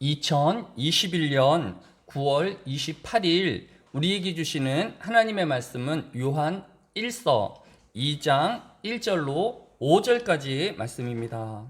2021년 9월 28일 우리에게 주시는 하나님의 말씀은 요한 1서 2장 1절로 5절까지의 말씀입니다.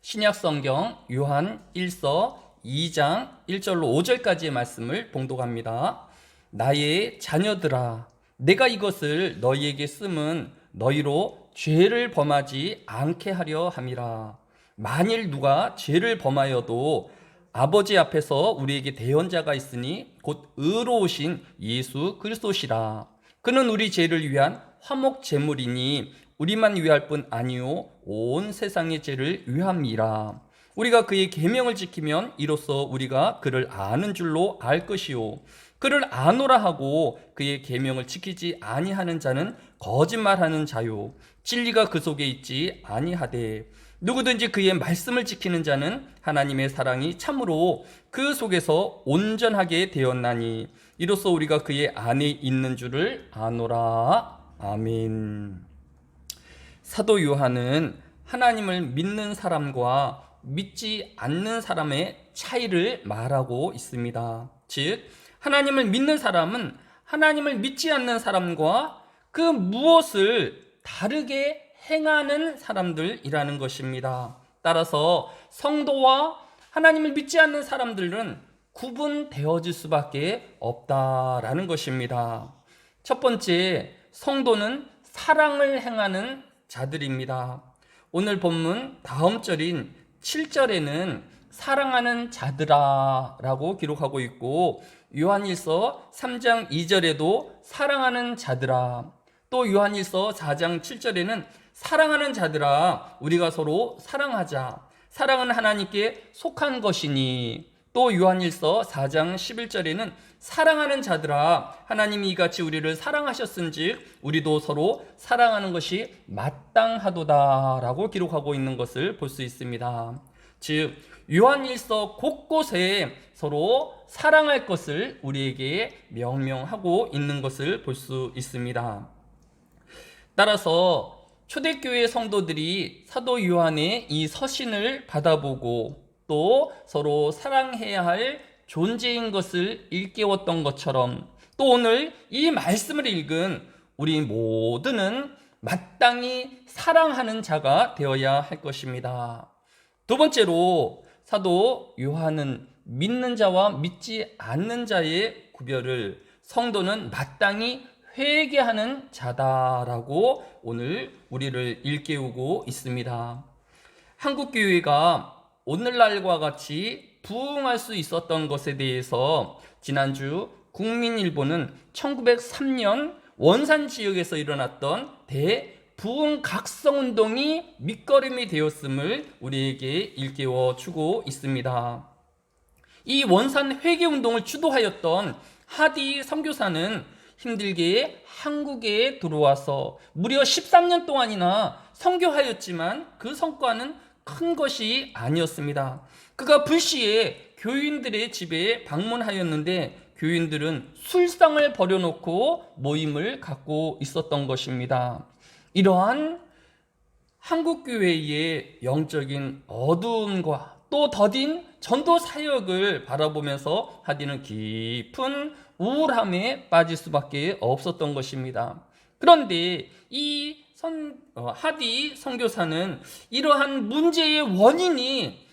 신약 성경 요한 1서 2장 1절로 5절까지의 말씀을 봉독합니다. 나의 자녀들아 내가 이것을 너희에게 쓰면 너희로 죄를 범하지 않게 하려 함이라. 만일 누가 죄를 범하여도 아버지 앞에서 우리에게 대언자가 있으니 곧 의로우신 예수 그리스도시라. 그는 우리 죄를 위한 화목 제물이니 우리만 위할 뿐 아니요 온 세상의 죄를 위함이라. 우리가 그의 계명을 지키면 이로써 우리가 그를 아는 줄로 알 것이요 그를 아노라 하고 그의 계명을 지키지 아니하는 자는 거짓말하는 자요 진리가 그 속에 있지 아니하되 누구든지 그의 말씀을 지키는 자는 하나님의 사랑이 참으로 그 속에서 온전하게 되었나니 이로써 우리가 그의 안에 있는 줄을 아노라 아멘. 사도 요한은 하나님을 믿는 사람과 믿지 않는 사람의 차이를 말하고 있습니다. 즉, 하나님을 믿는 사람은 하나님을 믿지 않는 사람과 그 무엇을 다르게 행하는 사람들이라는 것입니다. 따라서 성도와 하나님을 믿지 않는 사람들은 구분되어질 수밖에 없다라는 것입니다. 첫 번째, 성도는 사랑을 행하는 자들입니다. 오늘 본문 다음 절인 7절에는 사랑하는 자들아 라고 기록하고 있고 요한일서 3장 2절에도 사랑하는 자들아 또 요한일서 4장 7절에는 사랑하는 자들아 우리가 서로 사랑하자 사랑은 하나님께 속한 것이니 또 요한일서 4장 11절에는 사랑하는 자들아 하나님이 이같이 우리를 사랑하셨은즉 우리도 서로 사랑하는 것이 마땅하도다라고 기록하고 있는 것을 볼 수 있습니다. 즉 요한일서 곳곳에 서로 사랑할 것을 우리에게 명명하고 있는 것을 볼 수 있습니다. 따라서 초대교회 성도들이 사도 요한의 이 서신을 받아보고 또 서로 사랑해야 할 존재인 것을 일깨웠던 것처럼 또 오늘 이 말씀을 읽은 우리 모두는 마땅히 사랑하는 자가 되어야 할 것입니다. 두 번째로 사도 요한은 믿는 자와 믿지 않는 자의 구별을 성도는 마땅히 회개하는 자다라고 오늘 우리를 일깨우고 있습니다. 한국 교회가 오늘날과 같이 부흥할 수 있었던 것에 대해서 지난주 국민일보는 1903년 원산 지역에서 일어났던 대부흥 각성 운동이 밑거름이 되었음을 우리에게 일깨워 주고 있습니다. 이 원산 회개 운동을 주도하였던 하디 선교사는 힘들게 한국에 들어와서 무려 13년 동안이나 선교하였지만 그 성과는 큰 것이 아니었습니다. 그가 불시에 교인들의 집에 방문하였는데 교인들은 술상을 버려놓고 모임을 갖고 있었던 것입니다. 이러한 한국교회의 영적인 어두움과 또 더딘 전도 사역을 바라보면서 하디는 깊은 우울함에 빠질 수밖에 없었던 것입니다. 그런데 이 선, 어, 하디 선교사는 이러한 문제의 원인이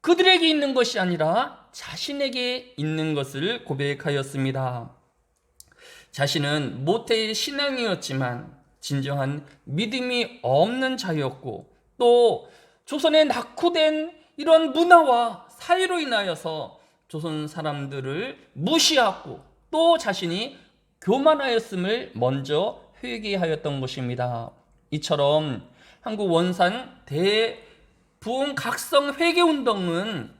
그들에게 있는 것이 아니라 자신에게 있는 것을 고백하였습니다. 자신은 모태의 신앙이었지만 진정한 믿음이 없는 자였고 또 조선에 낙후된 이런 문화와 사회로 인하여서 조선 사람들을 무시하고 또 자신이 교만하였음을 먼저 회개하였던 것입니다. 이처럼 한국 원산 대부흥 각성 회개 운동은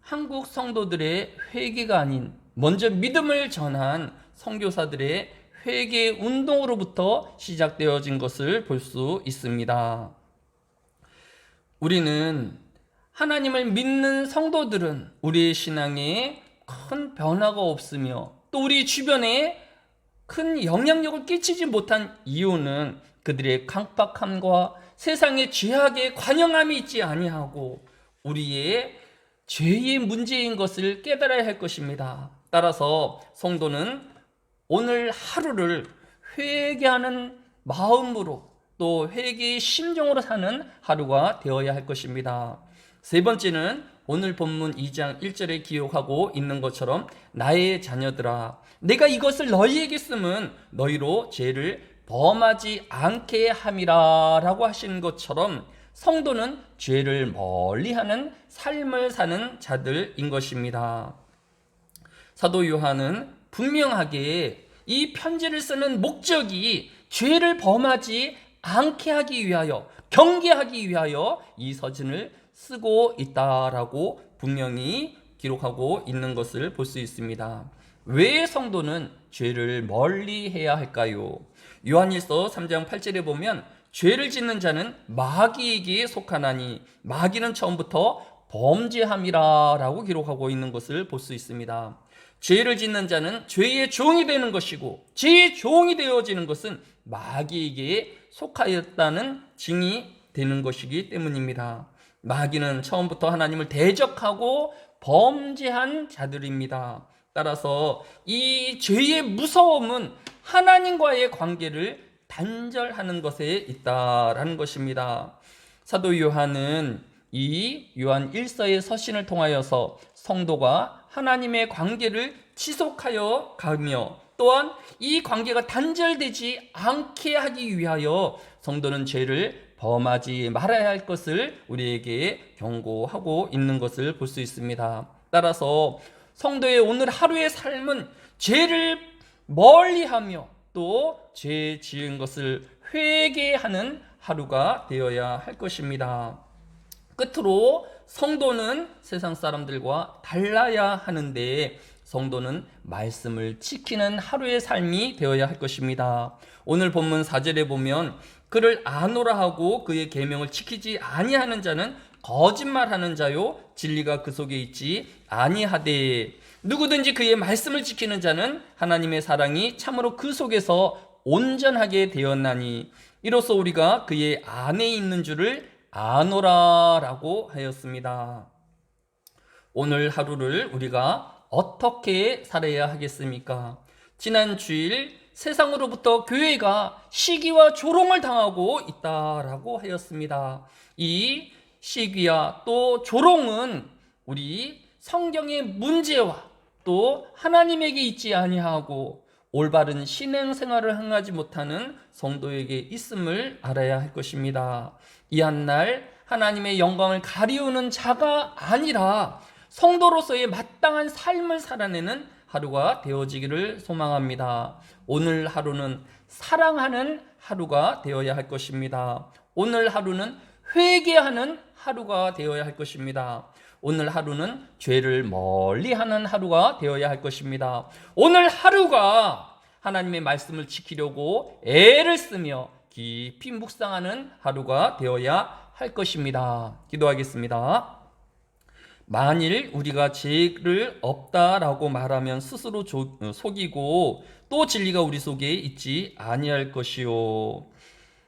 한국 성도들의 회개가 아닌 먼저 믿음을 전한 선교사들의 회개 운동으로부터 시작되어진 것을 볼 수 있습니다. 우리는 하나님을 믿는 성도들은 우리의 신앙에 큰 변화가 없으며 또 우리 주변에 큰 영향력을 끼치지 못한 이유는 그들의 강박함과 세상의 죄악에 관영함이 있지 아니하고 우리의 죄의 문제인 것을 깨달아야 할 것입니다. 따라서 성도는 오늘 하루를 회개하는 마음으로 또 회개의 심정으로 사는 하루가 되어야 할 것입니다. 세 번째는 오늘 본문 2장 1절에 기록하고 있는 것처럼 나의 자녀들아 내가 이것을 너희에게 쓰면 너희로 죄를 범하지 않게 함이라라고 하시는 것처럼 성도는 죄를 멀리하는 삶을 사는 자들인 것입니다. 사도 요한은 분명하게 이 편지를 쓰는 목적이 죄를 범하지 않게 하기 위하여 경계하기 위하여 이 서신을 쓰고 있다라고 분명히 기록하고 있는 것을 볼 수 있습니다. 왜 성도는 죄를 멀리 해야 할까요? 요한일서 3장 8절에 보면 죄를 짓는 자는 마귀에게 속하나니 마귀는 처음부터 범죄함이라라고 기록하고 있는 것을 볼 수 있습니다. 죄를 짓는 자는 죄의 종이 되는 것이고 죄의 종이 되어지는 것은 마귀에게 속하였다는 징이 되는 것이기 때문입니다. 마귀는 처음부터 하나님을 대적하고 범죄한 자들입니다. 따라서 이 죄의 무서움은 하나님과의 관계를 단절하는 것에 있다라는 것입니다. 사도 요한은 이 요한 1서의 서신을 통하여서 성도가 하나님의 관계를 지속하여 가며 또한 이 관계가 단절되지 않게 하기 위하여 성도는 죄를 범하지 말아야 할 것을 우리에게 경고하고 있는 것을 볼 수 있습니다. 따라서 성도의 오늘 하루의 삶은 죄를 멀리하며 또 죄 지은 것을 회개하는 하루가 되어야 할 것입니다. 끝으로 성도는 세상 사람들과 달라야 하는데 성도는 말씀을 지키는 하루의 삶이 되어야 할 것입니다. 오늘 본문 4절에 보면 그를 아노라 하고 그의 계명을 지키지 아니하는 자는 거짓말하는 자요 진리가 그 속에 있지 아니하되 누구든지 그의 말씀을 지키는 자는 하나님의 사랑이 참으로 그 속에서 온전하게 되었나니 이로써 우리가 그의 안에 있는 줄을 아노라라고 하였습니다. 오늘 하루를 우리가 어떻게 살아야 하겠습니까? 지난 주일 세상으로부터 교회가 시기와 조롱을 당하고 있다라고 하였습니다. 이 시기와 또 조롱은 우리 성경의 문제와 또 하나님에게 있지 아니하고 올바른 신앙 생활을 행하지 못하는 성도에게 있음을 알아야 할 것입니다. 이 한날 하나님의 영광을 가리우는 자가 아니라 성도로서의 마땅한 삶을 살아내는 하루가 되어지기를 소망합니다. 오늘 하루는 사랑하는 하루가 되어야 할 것입니다. 오늘 하루는 회개하는 하루가 되어야 할 것입니다. 오늘 하루는 죄를 멀리 하는 하루가 되어야 할 것입니다. 오늘 하루가 하나님의 말씀을 지키려고 애를 쓰며 깊이 묵상하는 하루가 되어야 할 것입니다. 기도하겠습니다. 만일 우리가 죄를 없다라고 말하면 스스로 조, 어, 속이고 또 진리가 우리 속에 있지 아니할 것이요.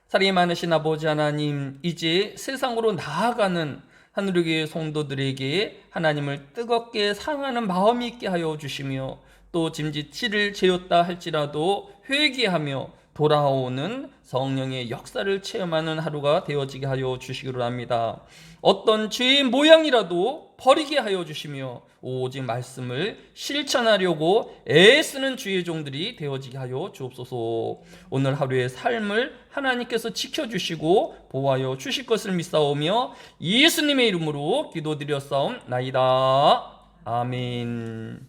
사랑이 많으신 아버지 하나님, 이제 세상으로 나아가는 하늘의 성도들에게 하나님을 뜨겁게 사랑하는 마음이 있게 하여 주시며 또 짐짓치를 재었다 할지라도 회개하며 돌아오는 성령의 역사를 체험하는 하루가 되어지게 하여 주시기로 합니다. 어떤 죄의 모양이라도 버리게 하여 주시며 오직 말씀을 실천하려고 애쓰는 주의 종들이 되어지게 하여 주옵소서. 오늘 하루의 삶을 하나님께서 지켜주시고 보호하여 주실 것을 믿사오며 예수님의 이름으로 기도드렸사옵나이다. 아멘.